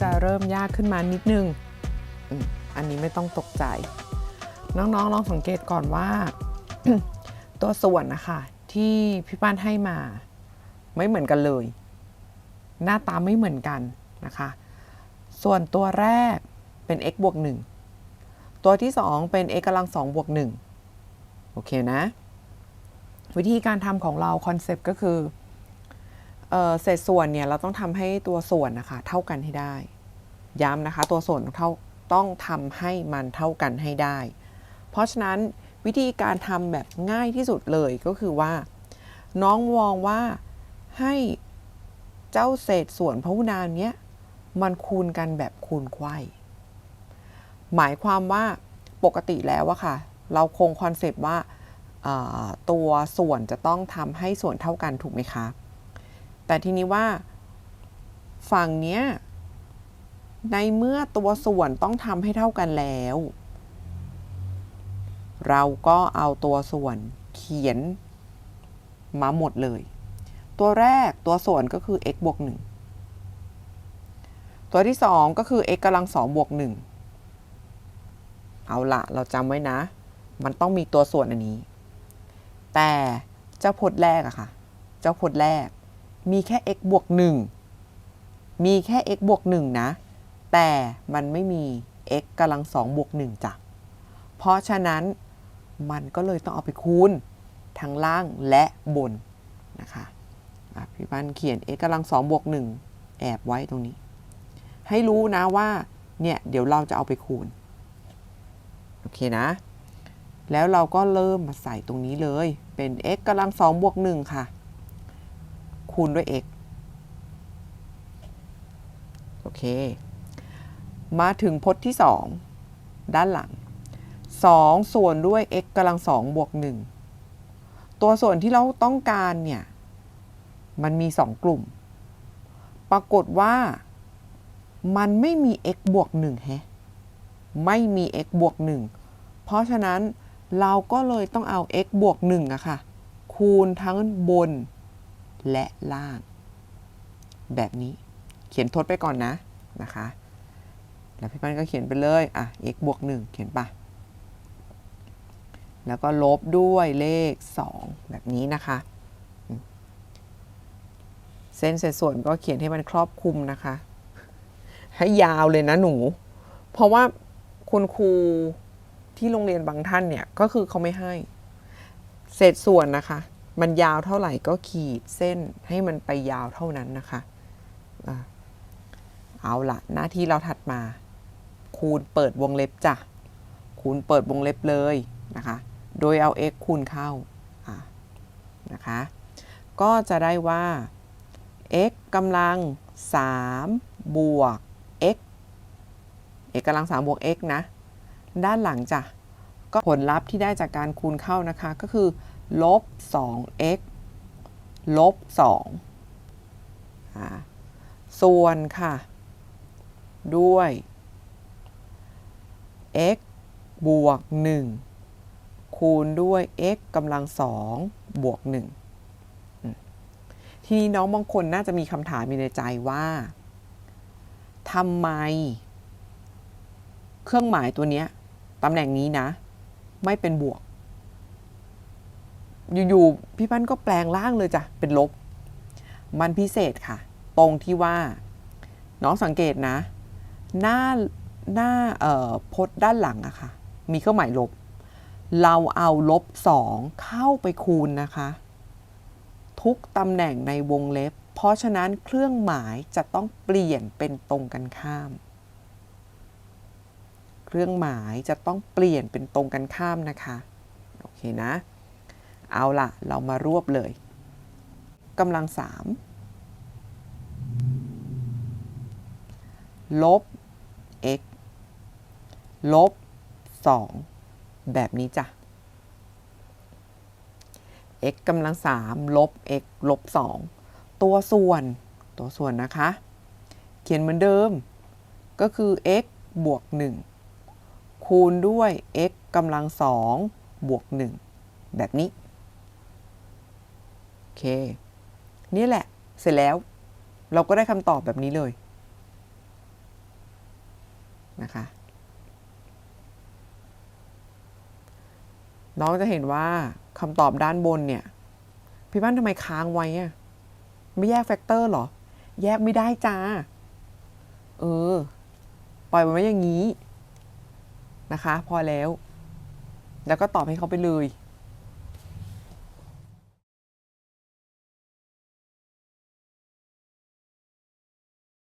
จะเริ่มยากขึ้นมานิดนึง อันนี้ไม่ต้องตกใจ น้องๆลองสังเกตก่อนว่า ตัวส่วนนะคะที่พี่ป้านให้มา ไม่เหมือนกันเลย หน้าตาไม่เหมือนกันนะคะ ส่วนตัวแรกเป็น x บวก1ตัวที่ 2 เป็น x กำลัง2บวก1โอเคนะ วิธีการทำของเราคอนเซปต์ก็คือ เศษส่วนเนี่ยเราต้องทำให้ตัวส่วนนะคะเท่ากันให้ได้ ย้ำนะคะ ตัวส่วนต้องเท่าต้องทำให้มันเท่ากันให้ได้ เพราะฉะนั้นวิธีการทำแบบง่ายที่สุดเลยก็คือว่า น้องมองว่าให้เจ้าเศษส่วนพหุนามเนี้ยมันคูณกันแบบคูณไขว้หมายความว่าปกติแล้วอะค่ะ เราคงคอนเซปต์ว่าตัวส่วนจะต้องทำให้ส่วนเท่ากันถูกไหมคะ แต่ทีนี้ว่า ฝั่งเนี้ย ในเมื่อตัวส่วนต้องทำให้เท่ากันแล้ว เราก็เอาตัวส่วนเขียนมาหมดเลย ตัวแรกตัวส่วนก็คือ x บวก 1 ตัวที่ 2 ก็คือ x กำลัง2บวก 1 เอาละเราจำไว้นะ มันต้องมีตัวส่วนอันนี้ แต่เจ้าพจน์แรกอะค่ะ เจ้าพจน์แรก มีแค่ x บวก1มีแค่ x บวก1นะ แต่มันไม่มี x กำลัง2บวก1จ้ะ เพราะฉะนั้นมันก็เลยต้องเอาไปคูณทั้งล่างและบนนะคะพี่ปันเขียน x กำลัง2บวก1แอบไว้ตรงนี้ ให้รู้นะว่าเนี่ยเดี๋ยวเราจะเอาไปคูณ โอเคนะ แล้วเราก็เริ่มมาใส่ตรงนี้เลยเป็น x กำลัง2บวก1ค่ะ คูณด้วย x โอเค มาถึงพจน์ที่ 2 ด้านหลัง 2 ส่วนด้วย x กำลัง2บวก 1 ตัวส่วนที่เราต้องการเนี่ย มันมี 2 กลุ่ม ปรากฏว่ามันไม่มี x บวก1แฮะไม่มี x บวก 1 เพราะฉะนั้นเราก็เลยต้องเอา x บวก1อะค่ะ คูณทั้งบน และล่าง แบบนี้เขียนทดไปก่อนนะนะคะ แล้วพี่ปั้นก็เขียนไปเลย อะ x บวก 1 เขียนปะแล้วก็ลบด้วยเลข 2 แบบนี้นะคะ เส้นเศษส่วนก็เขียนให้มันครอบคลุมนะคะ ให้ยาวเลยนะหนู เพราะว่าคุณครูที่โรงเรียนบางท่านเนี่ย ก็คือเขาไม่ให้ เศษส่วนนะคะ มันยาวเท่าไหร่ก็ขีดเส้นให้มันไปยาวเท่านั้นนะคะเอาละหน้าที่เราถัดมา คูณเปิดวงเล็บจ้ะ คูณเปิดวงเล็บเลยนะคะ โดยเอา x คูณเข้านะคะ ก็จะได้ว่า x กำลัง 3 บวก x x กำลัง 3 บวก x นะ ด้านหลังจ้ะ ก็ผลลัพธ์ที่ได้จากการคูณเข้านะคะ ก็คือ ลบ 2x ลบ2ส่วนค่ะ ด้วย x บวก 1 คูณด้วย x กำลัง 2 บวก 1 ทีนี้น้องบางคนน่าจะมีคำถามอยู่ในใจว่าทำไม เครื่องหมายตัวนี้ตำแหน่งนี้นะ ไม่เป็นบวก อยู่ๆพี่ปั้นก็แปลงร่างเลยจ้ะเป็นลบ มันพิเศษค่ะ ตรงที่ว่า น้องสังเกตนะ หน้าหน้าเอ่อพจน์ด้านหลังอะค่ะ มีเครื่องหมายลบ เราเอาลบสองเข้าไปคูณนะคะ ทุกตำแหน่งในวงเล็บ เพราะฉะนั้นเครื่องหมายจะต้องเปลี่ยนเป็นตรงกันข้าม เครื่องหมายจะต้องเปลี่ยนเป็นตรงกันข้ามนะคะ โอเคนะ เอาล่ะเรามารวบเลยกำลังสามลบ x ลบ 2 แบบนี้จ้ะ x กำลัง3ลบ x ลบ 2 ตัวส่วน ตัวส่วนนะคะ เขียนเหมือนเดิม ก็คือ x บวก 1 คูณด้วย x กำลัง2บวก 1 แบบนี้ เค นี่แหละ เสร็จแล้ว เราก็ได้คำตอบแบบนี้เลยนะคะ น้องจะเห็นว่าคำตอบด้านบนเนี่ย พี่บ้านทำไมค้างไว้อะไม่แยกแฟกเตอร์หรอ แยกไม่ได้จ้า เออ ปล่อยมันไว้อย่างนี้นะคะ พอแล้ว แล้วก็ตอบให้เขาไปเลย